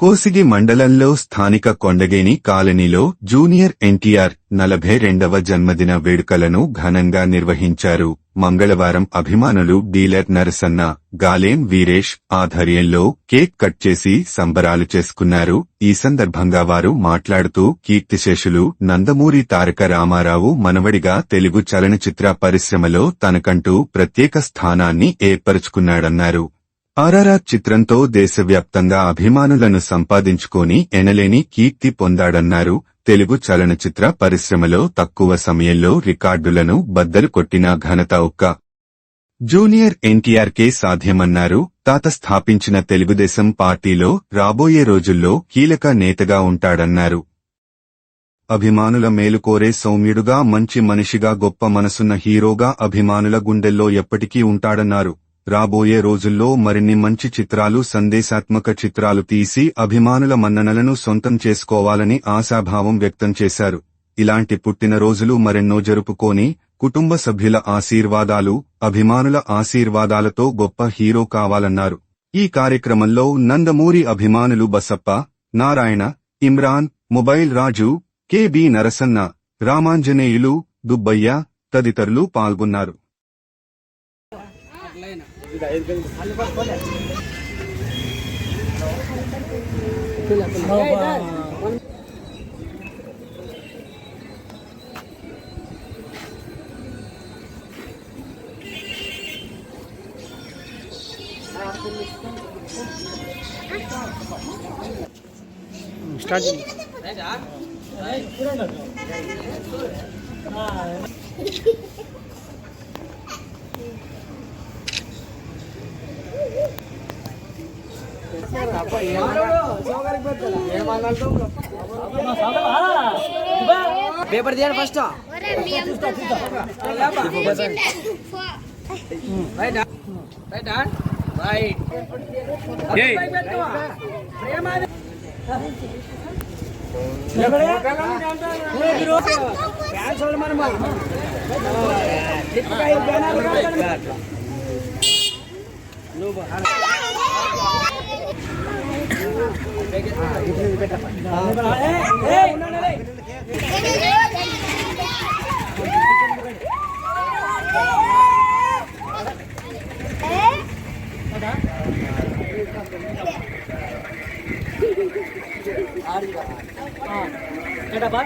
కోసిగి మండలంలో స్థానిక కొండగేని కాలనీలో జూనియర్ ఎన్టీఆర్ నలభై రెండవ జన్మదిన వేడుకలను ఘనంగా నిర్వహించారు. మంగళవారం అభిమానులు డీలర్ నరసన్న గాలేం వీరేష్ ఆధ్వర్యంలో కేక్ కట్ చేసి సంబరాలు చేసుకున్నారు. ఈ సందర్భంగా వారు మాట్లాడుతూ కీర్తిశేషులు నందమూరి తారక రామారావు మనవడిగా తెలుగు చలనచిత్ర పరిశ్రమలో తనకంటూ ప్రత్యేక స్థానాన్ని ఏర్పరుచుకున్నాడన్నారు. ఆర్ఆర్ఆర్ చిత్రంతో దేశవ్యాప్తంగా అభిమానులను సంపాదించుకొని ఎనలేని కీర్తి పొందాడన్నారు. తెలుగు చలనచిత్ర పరిశ్రమలో తక్కువ సమయంలో రికార్డులను బద్దలు కొట్టిన ఘనత ఒక్క జూనియర్ ఎన్టీఆర్కే సాధ్యమన్నారు. తాత స్థాపించిన తెలుగుదేశం పార్టీలో రాబోయే రోజుల్లో కీలక నేతగా ఉంటాడన్నారు. అభిమానుల మేలు కోరే సౌమ్యుడుగా మంచి మనిషిగా గొప్ప మనసున్న హీరోగా అభిమానుల గుండెల్లో ఎప్పటికీ ఉంటాడన్నారు. రాబోయే రోజుల్లో మరిన్ని మంచి చిత్రాలు సందేశాత్మక చిత్రాలు తీసి అభిమానుల మన్ననలను సొంతం చేసుకోవాలని ఆశాభావం వ్యక్తం చేశారు. ఇలాంటి పుట్టినరోజులు మరెన్నో జరుపుకోని కుటుంబ సభ్యుల ఆశీర్వాదాలు అభిమానుల ఆశీర్వాదాలతో గొప్ప హీరో కావాలన్నారు. ఈ కార్యక్రమంలో నందమూరి అభిమానులు బసప్ప నారాయణ ఇమ్రాన్ మొబైల్ రాజు కెబి నరసన్న రామాంజనేయులు దుబ్బయ్య తదితరులు పాల్గొన్నారు. స్టార్ట్ పేపర్ తీయాలి ఫస్ట్ రైట్ రైట్ రైట్ கேட்டாப்பா?